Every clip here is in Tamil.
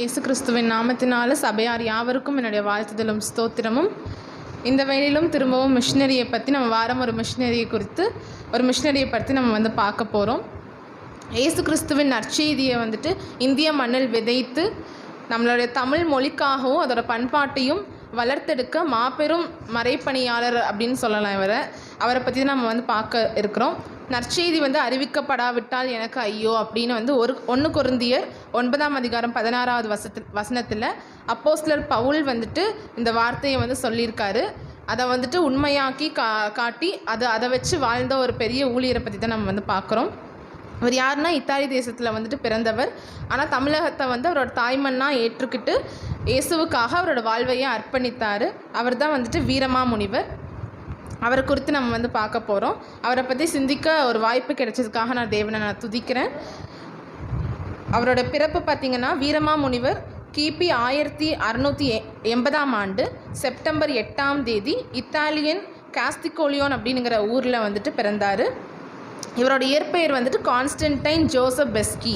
இயேசு கிறிஸ்துவின் நாமத்தினால சபையார் யாவருக்கும் என்னுடைய வாழ்த்துதலும் ஸ்தோத்திரமும். இந்த வேளையிலும் திரும்பவும் மிஷினரியை பற்றி நம்ம வாரம் ஒரு மிஷினரியை குறித்து ஒரு மிஷினரியை பற்றி நம்ம வந்து பார்க்க போகிறோம் இயேசு கிறிஸ்துவின் நற்செய்தியை வந்துட்டு இந்திய மண்ணில் விதைத்து நம்மளுடைய தமிழ் மொழிக்காகவும் அதோட பண்பாட்டையும் வளர்த்தெடுக்க மாபெரும் மறைப்பணியாளர் அப்படின்னு சொல்லலாம் இவரை. அவரை பற்றி தான் நம்ம வந்து பார்க்க இருக்கிறோம். நற்செய்தி வந்து அறிவிக்கப்படாவிட்டால் எனக்கு ஐயோ அப்படின்னு வந்து ஒரு ஒன்று குருந்தியர் ஒன்பதாம் அதிகாரம் பதினாறாவது வசத்து வசனத்தில் அப்போஸ்லர் பவுல் வந்துட்டு இந்த வார்த்தையை வந்து சொல்லியிருக்காரு. அதை வந்துட்டு உண்மையாக்கி கா காட்டி அதை அதை வச்சு வாழ்ந்த ஒரு பெரிய ஊழியரை பற்றி தான் நம்ம வந்து பார்க்குறோம் அவர் யாருன்னா? இத்தாலி தேசத்தில் வந்துட்டு பிறந்தவர். ஆனால் தமிழகத்தை வந்து அவரோட தாய்மண்ணாக ஏற்றுக்கிட்டு இயேசுவுக்காக அவரோட வாழ்வையை அர்ப்பணித்தார். அவர் தான் வந்துட்டு வீரமா முனிவர். அவரை குறித்து நம்ம வந்து பார்க்க போகிறோம் அவரை பற்றி சிந்திக்க ஒரு வாய்ப்பு கிடைச்சதுக்காக நான் தேவனை நான் துதிக்கிறேன். அவரோட பிறப்பு பார்த்திங்கன்னா வீரமா முனிவர் கிபி ஆயிரத்தி அறநூற்றி எ எண்பதாம் ஆண்டு செப்டம்பர் எட்டாம் தேதி இத்தாலியன் காஸ்திகோலியோன் அப்படிங்கிற ஊரில் வந்துட்டு பிறந்தார். இவரோட இயற்பெயர் வந்துட்டு கான்ஸ்டன்டைன் ஜோசப் பெஸ்கி.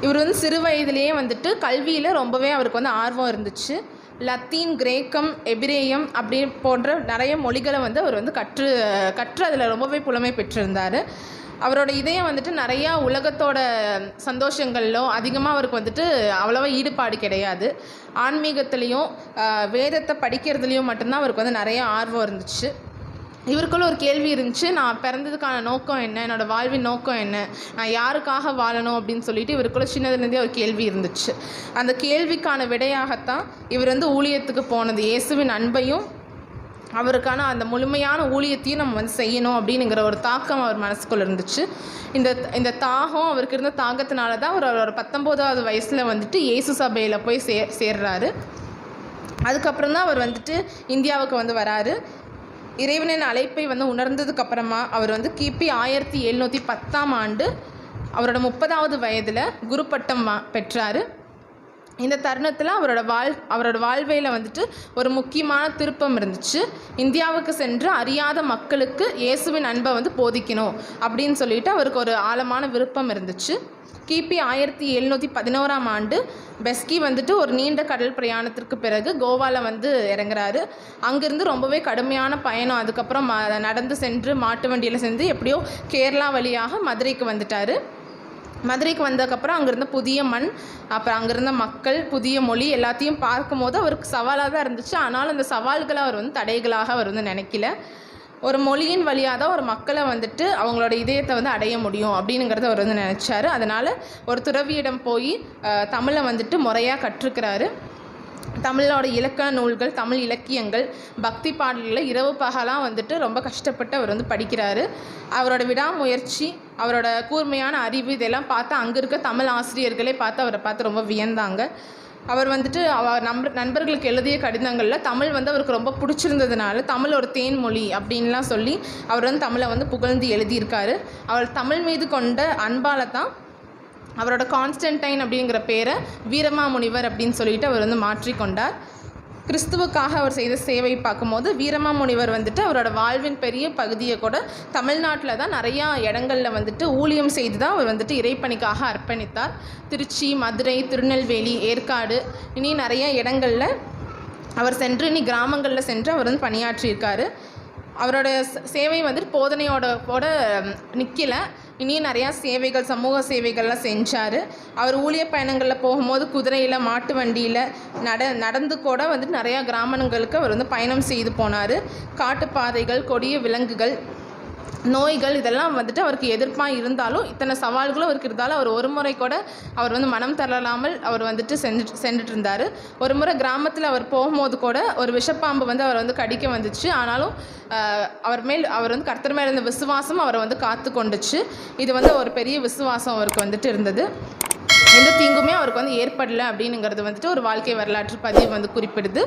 இவர் வந்து சிறு வயதிலேயே வந்துட்டு கல்வியில் ரொம்பவே அவருக்கு வந்து ஆர்வம் இருந்துச்சு. லத்தீன் கிரேக்கம் எபிரேயம் அப்படி போன்ற நிறைய மொழிகளை வந்து அவர் வந்து கற்று கற்று அதில் ரொம்பவே புலமை பெற்றிருந்தார். அவரோட இதயம் வந்துட்டு நிறையா உலகத்தோட சந்தோஷங்களிலும் அதிகமாக அவருக்கு வந்துட்டு அவ்வளோவா ஈடுபாடு கிடையாது. ஆன்மீகத்துலேயும் வேதத்தை படிக்கிறதுலேயும் மட்டும்தான் அவருக்கு வந்து நிறைய ஆர்வம் இருந்துச்சு. இவருக்குள்ள ஒரு கேள்வி இருந்துச்சு. நான் பிறந்ததுக்கான நோக்கம் என்ன? என்னோடய வாழ்வின் நோக்கம் என்ன? நான் யாருக்காக வாழணும் அப்படின்னு சொல்லிட்டு இவருக்குள்ள சின்னதுலேருந்தே ஒரு கேள்வி இருந்துச்சு. அந்த கேள்விக்கான விடையாகத்தான் இவர் வந்து ஊழியத்துக்கு போனது. இயேசுவின் அன்பையும் அவருக்கான அந்த முழுமையான ஊழியத்தையும் நம்ம வந்து செய்யணும் அப்படிங்கிற ஒரு தாக்கம் அவர் மனசுக்குள்ளே இருந்துச்சு. இந்த இந்த தாகம் அவருக்கு இருந்த தாகத்தினால தான் அவர் ஒரு பத்தொம்போதாவது வயசில் வந்துட்டு இயேசு சபையில் போய் சே சேர்றாரு. அதுக்கப்புறம் தான் அவர் வந்துட்டு இந்தியாவுக்கு வந்து வராரு. இறைவனின் அழைப்பை வந்து உணர்ந்ததுக்கு அப்புறமா அவர் வந்து கிபி ஆயிரத்தி எழுநூற்றி பத்தாம் ஆண்டு அவரோட முப்பதாவது வயதில் குரு பட்டம் வா பெற்றார். இந்த தருணத்தில் அவரோட வாழ் அவரோட வாழ்வையில் வந்துட்டு ஒரு முக்கியமான திருப்பம் இருந்துச்சு. இந்தியாவுக்கு சென்று அறியாத மக்களுக்கு இயேசுவின் அன்பை வந்து போதிக்கணும் அப்படின்னு சொல்லிட்டு அவருக்கு ஒரு ஆழமான விருப்பம் இருந்துச்சு. கிபி ஆயிரத்தி எழுநூற்றி பதினோராம் ஆண்டு பெஸ்கி வந்துட்டு ஒரு நீண்ட கடல் பிரயாணத்திற்கு பிறகு கோவாவில் வந்து இறங்குறாரு. அங்கேருந்து ரொம்பவே கடுமையான பயணம். அதுக்கப்புறம் நடந்து சென்று மாட்டு வண்டியில் சென்று எப்படியோ கேரளா வழியாக மதுரைக்கு வந்துட்டார். மதுரைக்கு வந்ததுக்கப்புறம் அங்கேருந்த புதிய மண் அப்புறம் அங்கேருந்த மக்கள் புதிய மொழி எல்லாத்தையும் பார்க்கும்போது அவருக்கு சவாலாக தான் இருந்துச்சு. ஆனாலும் அந்த சவால்களை அவர் வந்து தடைகளாக அவர் வந்து நினைக்கல. ஒரு மொழியின் வழியாக தான் ஒரு மக்களை வந்துட்டு அவங்களோட இதயத்தை வந்து அடைய முடியும் அப்படிங்கிறத அவர் வந்து நினச்சாரு. அதனால் ஒரு துறவியிடம் போய் தமிழை வந்துட்டு முறையாக கற்றுக்கிறாரு. தமிழோட இலக்கண நூல்கள் தமிழ் இலக்கியங்கள் பக்தி பாடல்களை இரவு பகலாக வந்துட்டு ரொம்ப கஷ்டப்பட்டு அவர் வந்து படிக்கிறாரு. அவரோட விடாமுயற்சி அவரோட கூர்மையான அறிவு இதெல்லாம் பார்த்து அங்கே இருக்க தமிழ் ஆசிரியர்களே பார்த்து அவரை பார்த்து ரொம்ப வியந்தாங்க. அவர் வந்துட்டு அவர் நம்ப நண்பர்களுக்கு எழுதிய கடிதங்களில் தமிழ் வந்து அவருக்கு ரொம்ப பிடிச்சிருந்ததுனால தமிழ் ஒரு தேன்மொழி அப்படின்லாம் சொல்லி அவர் வந்து தமிழை வந்து புகழ்ந்து எழுதியிருக்காரு. அவர் தமிழ் மீது கொண்ட அன்பால் தான் அவரோட கான்ஸ்டன்டைன் அப்படிங்கிற பேரை வீரமாமுனிவர் அப்படின்னு சொல்லிட்டு அவர் வந்து மாற்றிக்கொண்டார். கிறிஸ்துவுக்காக அவர் செய்த சேவை பார்க்கும்போது வீரமாமுனிவர் வந்துட்டு அவரோட வாழ்வின் பெரிய பகுதியை கூட தமிழ்நாட்டில் தான் நிறையா இடங்களில் வந்துட்டு ஊழியம் செய்து தான் அவர் வந்துட்டு இறைப்பணிக்காக அர்ப்பணித்தார். திருச்சி மதுரை திருநெல்வேலி ஏற்காடு இனி நிறைய இடங்களில் அவர் சென்று இனி கிராமங்களில் சென்று அவர் வந்து பணியாற்றியிருக்காரு. அவரோட சேவை வந்துட்டு போதனையோட கூட நிற்கலை இனியும் நிறையா சேவைகள் சமூக சேவைகள்லாம் செஞ்சார். அவர் ஊழிய பயணங்களில் போகும்போது குதிரையில் மாட்டு வண்டியில் நட நடந்து கூட வந்துட்டு நிறையா கிராமங்களுக்கு அவர் வந்து பயணம் செய்து போனார். காட்டுப்பாதைகள் கொடிய விலங்குகள் நோய்கள் இதெல்லாம் வந்துட்டு அவருக்கு எதிர்ப்பாக இருந்தாலும் இத்தனை சவால்களும் அவருக்கு இருந்தாலும் அவர் ஒரு முறை கூட அவர் வந்து மனம் தளராமல் அவர் வந்துட்டு சென்று சென்றுட்டு இருந்தார். ஒரு முறை கிராமத்தில் அவர் போகும்போது கூட ஒரு விஷப்பாம்பு வந்து அவர் வந்து கடிக்க வந்துச்சு. ஆனாலும் அவர் மேல் அவர் வந்து கர்த்தர் மேல் இருந்த விசுவாசம் அவரை வந்து காத்து கொண்டுச்சு. இது வந்து ஒரு பெரிய விசுவாசம் அவருக்கு வந்துட்டு இருந்தது. எந்த தீங்குமே அவருக்கு வந்து ஏற்படலை அப்படிங்கிறது வந்துட்டு ஒரு வாழ்க்கை வரலாற்று பதிவு வந்து குறிப்பிடுது.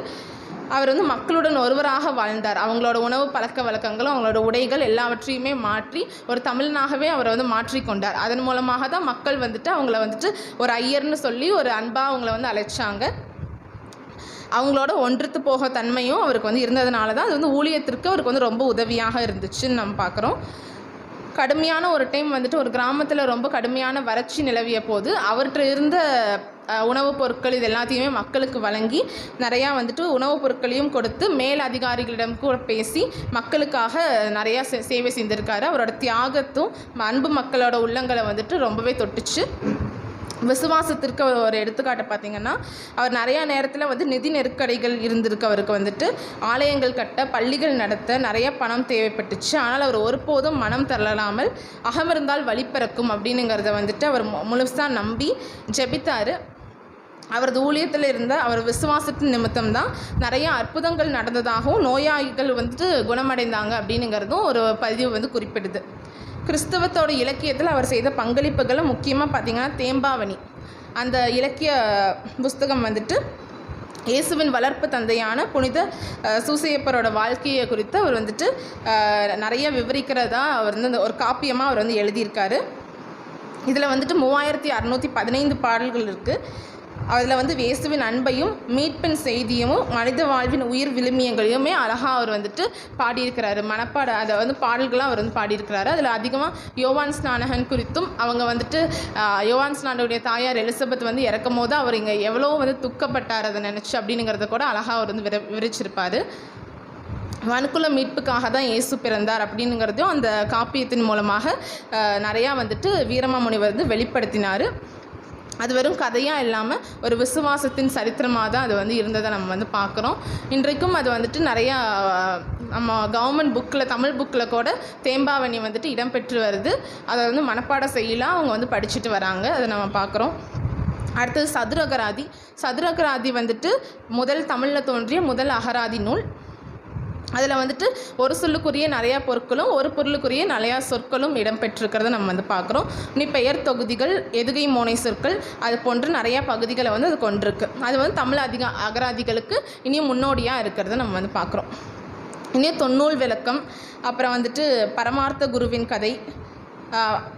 அவர் வந்து மக்களுடன் ஒருவராக வாழ்ந்தார். அவங்களோட உணவு பழக்க வழக்கங்களும் அவங்களோட உடைகள் எல்லாவற்றையுமே மாற்றி ஒரு தமிழனாகவே அவரை வந்து மாற்றிக்கொண்டார் அதன் மூலமாக தான் மக்கள் வந்துட்டு அவங்கள வந்துட்டு ஒரு ஐயர்னு சொல்லி ஒரு அன்பாக அவங்கள வந்து அழைச்சாங்க. அவங்களோட ஒன்றுத்து போக தன்மையும் அவருக்கு வந்து இருந்ததுனால தான் அது வந்து ஊழியத்திற்கு அவருக்கு வந்து ரொம்ப உதவியாக இருந்துச்சுன்னு நம்ம பார்க்குறோம். கடுமையான ஒரு டைம் வந்துட்டு ஒரு கிராமத்தில் ரொம்ப கடுமையான வறட்சி நிலவிய போது அவர்கிட்ட இருந்த உணவுப் பொருட்கள் இது எல்லாத்தையுமே மக்களுக்கு வழங்கி நிறையா வந்துட்டு உணவுப் பொருட்களையும் கொடுத்து மேல் அதிகாரிகளிடம் கூட பேசி மக்களுக்காக நிறையா சே சேவை செஞ்சுருக்காரு. அவரோட தியாகத்தும் அன்பு மக்களோட உள்ளங்களை வந்துட்டு ரொம்பவே தொட்டுச்சு. விசுவாசத்திற்கு ஒரு- எடுத்துக்காட்டை எடுத்துக்காட்டு பார்த்தீங்கன்னா அவர் நிறையா நேரத்தில் வந்து நிதி நெருக்கடிகள் இருந்திருக்கு அவருக்கு வந்துட்டு. ஆலயங்கள் கட்ட பள்ளிகள் நடத்த நிறைய பணம் தேவைப்பட்டுச்சு. ஆனால் அவர் ஒருபோதும் மனம் தள்ளலாமல் அகமிருந்தால் வழி பிறக்கும் அப்படின்னுங்கிறத வந்துட்டு அவர் மு- நம்பி ஜெபித்தார். அவரது ஊழியத்தில் இருந்த அவர் விசுவாசத்தின் நிமித்தம் தான் நிறைய அற்புதங்கள் நடந்ததாகவும் நோயாளிகள் வந்துட்டு குணமடைந்தாங்க அப்படின்னுங்கிறதும் ஒரு பதிவு வந்து குறிப்பிடுது. கிறிஸ்தவத்தோட இலக்கியத்தில் அவர் செய்த பங்களிப்புகளை முக்கியமாக பார்த்தீங்கன்னா தேம்பாவணி. அந்த இலக்கிய புஸ்தகம் வந்துட்டு இயேசுவின் வளர்ப்பு தந்தையான புனித சூசையப்பரோட வாழ்க்கையை குறித்து அவர் வந்துட்டு நிறைய விவரிக்கிறதா அவர் வந்து அந்த ஒரு காப்பியமாக அவர் வந்து எழுதியிருக்காரு. இதில் வந்துட்டு மூவாயிரத்தி அறநூற்றி பதினைந்து பாடல்கள் இருக்குது அதில் வந்து இயேசுவின் அன்பையும் மீட்பின் செய்தியும் மனித வாழ்வின் உயிர் விழுமியங்களையுமே அழகாக அவர் வந்துட்டு பாடியிருக்கிறாரு. மனப்பாட அதை வந்து பாடல்களாக அவர் வந்து பாடியிருக்கிறாரு. அதில் அதிகமாக யோவான் ஸ்நானகன் குறித்தும் அவங்க வந்துட்டு யோவான் ஸ்நானுடைய தாயார் எலிசபெத் வந்து இறக்கும் போது அவர் இங்கே எவ்வளோ வந்து துக்கப்பட்டார் அதை நினச்சி அப்படிங்கிறத கூட அழகாக அவர் வந்து விர விரிச்சிருப்பார் வனுக்குல மீட்புக்காக தான் இயேசு பிறந்தார் அப்படிங்கிறதையும் அந்த காப்பியத்தின் மூலமாக நிறையா வந்துட்டு வீரமாமுனிவர் வந்து வெளிப்படுத்தினார். அது வெறும் கதையாக இல்லாமல் ஒரு விசுவாசத்தின் சரித்திரமாக தான் அது வந்து இருந்ததை நம்ம வந்து பார்க்குறோம். இன்றைக்கும் அது வந்துட்டு நிறையா நம்ம கவர்மெண்ட் புக்கில் தமிழ் புக்கில் கூட தேம்பாவணி வந்துட்டு இடம்பெற்று வருது. அதை வந்து மனப்பாடம் செய்யலாம் அவங்க வந்து படிச்சுட்டு வராங்க. அதை நம்ம பார்க்குறோம். அடுத்தது சதுரகராதி. சதுரகராதி வந்துட்டு முதல் தமிழில் தோன்றிய முதல் அகராதி நூல். அதில் வந்துட்டு ஒரு சொல்லுக்குரிய நிறையா பொருட்களும் ஒரு பொருளுக்குரிய நிறையா சொற்களும் இடம்பெற்றிருக்கிறத நம்ம வந்து பார்க்குறோம். இனி பெயர் தொகுதிகள் எதுகை மோனை சொற்கள் அது போன்று நிறையா பகுதிகளை வந்து அது கொண்டிருக்கு. அது வந்து தமிழ் அதிக அகராதிகளுக்கு இனியும் முன்னோடியாக இருக்கிறத நம்ம வந்து பார்க்குறோம். இனியும் தொன்னூல் விளக்கம் அப்புறம் வந்துட்டு பரமார்த்த குருவின் கதை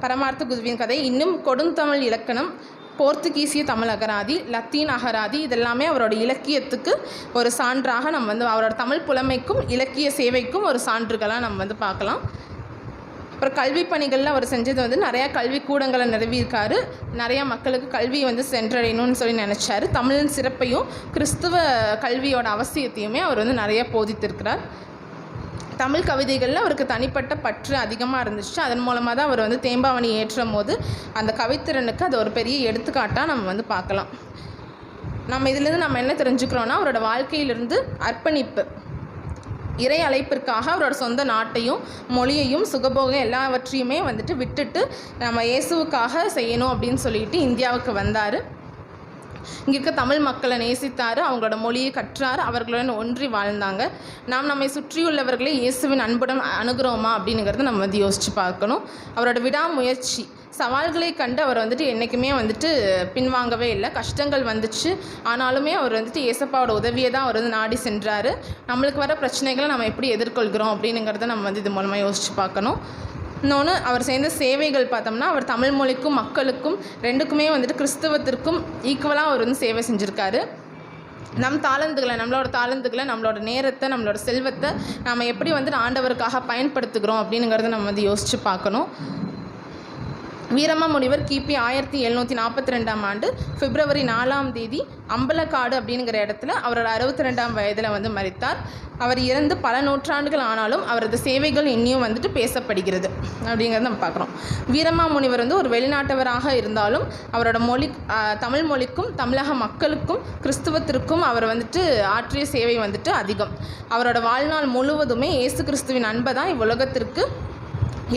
பரமார்த்த குருவின் கதை இன்னும் கொடுந்தமிழ் இலக்கணம் போர்த்துகீசிய தமிழ் அகராதி லத்தீன் அகராதி இதெல்லாமே அவரோட இலக்கியத்துக்கு ஒரு சான்றாக நம்ம வந்து அவரோட தமிழ் புலமைக்கும் இலக்கிய சேவைக்கும் ஒரு சான்றுகளாக நம்ம வந்து பார்க்கலாம். அப்புறம் கல்வி பணிகளில் அவர் செஞ்சது வந்து நிறையா கல்வி கூடங்களை நிறுவியிருக்காரு. நிறையா மக்களுக்கு கல்வி வந்து சென்றடையணும்னு சொல்லி நினச்சாரு. தமிழின் சிறப்பையும் கிறிஸ்துவ கல்வியோட அவசியத்தையுமே அவர் வந்து நிறைய போதித்திருக்கிறார். தமிழ் கவிதைகளில் அவருக்கு தனிப்பட்ட பற்று அதிகமாக இருந்துச்சு. அதன் மூலமாக தான் அவர் வந்து தேம்பாவணி ஏற்றும் போது அந்த கவித்திறனுக்கு அது ஒரு பெரிய எடுத்துக்காட்டாக நம்ம வந்து பார்க்கலாம். நம்ம இதுலேருந்து நம்ம என்ன தெரிஞ்சுக்கிறோன்னா அவரோட வாழ்க்கையிலிருந்து அர்ப்பணிப்பு இறை அழைப்பிற்காக அவரோட சொந்த நாட்டையும் மொழியையும் சுகபோகம் எல்லாவற்றையுமே வந்துட்டு விட்டுட்டு நம்ம இயேசுவுக்காக செய்யணும் அப்படின்னு சொல்லிட்டு இந்தியாவுக்கு வந்தார். இங்கே இருக்க தமிழ் மக்களை நேசித்தார் அவங்களோட மொழியை கற்றார் அவர்களுடன் ஒன்றி வாழ்ந்தாங்க. நாம் நம்மை சுற்றியுள்ளவர்களை இயேசுவின் அன்புடன் அணுகிறோமா அப்படிங்கிறத நம்ம வந்து யோசித்து பார்க்கணும். அவரோட விடாமுயற்சி சவால்களை கண்டு அவர் வந்துட்டு என்றைக்குமே வந்துட்டு பின்வாங்கவே இல்லை. கஷ்டங்கள் வந்துச்சு. ஆனாலுமே அவர் வந்துட்டு ஏசப்பாவோட உதவியை தான் அவர் வந்து நாடி சென்றார். நம்மளுக்கு வர பிரச்சனைகளை நம்ம எப்படி எதிர்கொள்கிறோம் அப்படிங்கிறத நம்ம வந்து இது மூலமாக யோசித்து பார்க்கணும். இன்னொன்று அவர் சேர்ந்த சேவைகள் பார்த்தோம்னா அவர் தமிழ் மொழிக்கும் மக்களுக்கும் ரெண்டுக்குமே வந்துட்டு கிறிஸ்தவத்திற்கும் ஈக்குவலாக அவர் வந்து சேவை செஞ்சுருக்காரு. நம் தாளந்துகளை நம்மளோட தாளந்துகளை நம்மளோட நேரத்தை நம்மளோட செல்வத்தை நாம் எப்படி வந்துட்டு ஆண்டவருக்காக பயன்படுத்துகிறோம் அப்படிங்கிறத நம்ம வந்து யோசித்து பார்க்கணும். வீரமா முனிவர் கிபி ஆயிரத்தி எழுநூற்றி நாற்பத்தி ரெண்டாம் ஆண்டு பிப்ரவரி நாலாம் தேதி அம்பலக்காடு அப்படிங்கிற இடத்துல அவரோட அறுபத்தி ரெண்டாம் வயதில் வந்து மறித்தார் அவர் இறந்து பல நூற்றாண்டுகள் ஆனாலும் அவரது சேவைகள் இன்னியும் வந்துட்டு பேசப்படுகிறது அப்படிங்கிறத நம்ம பார்க்குறோம். வீரமா முனிவர் வந்து ஒரு வெளிநாட்டவராக இருந்தாலும் அவரோட மொழி தமிழ் மொழிக்கும் தமிழக மக்களுக்கும் கிறிஸ்துவத்திற்கும் அவர் வந்துட்டு ஆற்றிய சேவை வந்துட்டு அதிகம். அவரோட வாழ்நாள் முழுவதுமே இயேசு கிறிஸ்துவின் அன்பை தான் இவ்வுலகத்திற்கு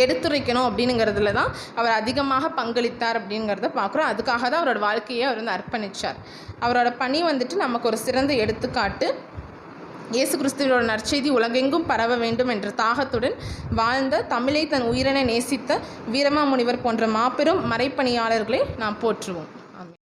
எடுத்துரைக்கணும் அப்படிங்கிறதுல தான் அவர் அதிகமாக பங்களித்தார் அப்படிங்கிறத பார்க்குறோம். அதுக்காக தான் அவரோட வாழ்க்கையை அவர் வந்து அர்ப்பணித்தார் அவரோட பணி வந்துட்டு நமக்கு ஒரு சிறந்த எடுத்துக்காட்டு. இயேசு கிறிஸ்துவோட நற்செய்தி உலகெங்கும் பரவ வேண்டும் என்ற தாகத்துடன் வாழ்ந்த தமிழை தன் உயிரினை நேசித்த வீரமாமுனிவர் போன்ற மாபெரும் மறைப்பணியாளர்களை நாம் போற்றுவோம்.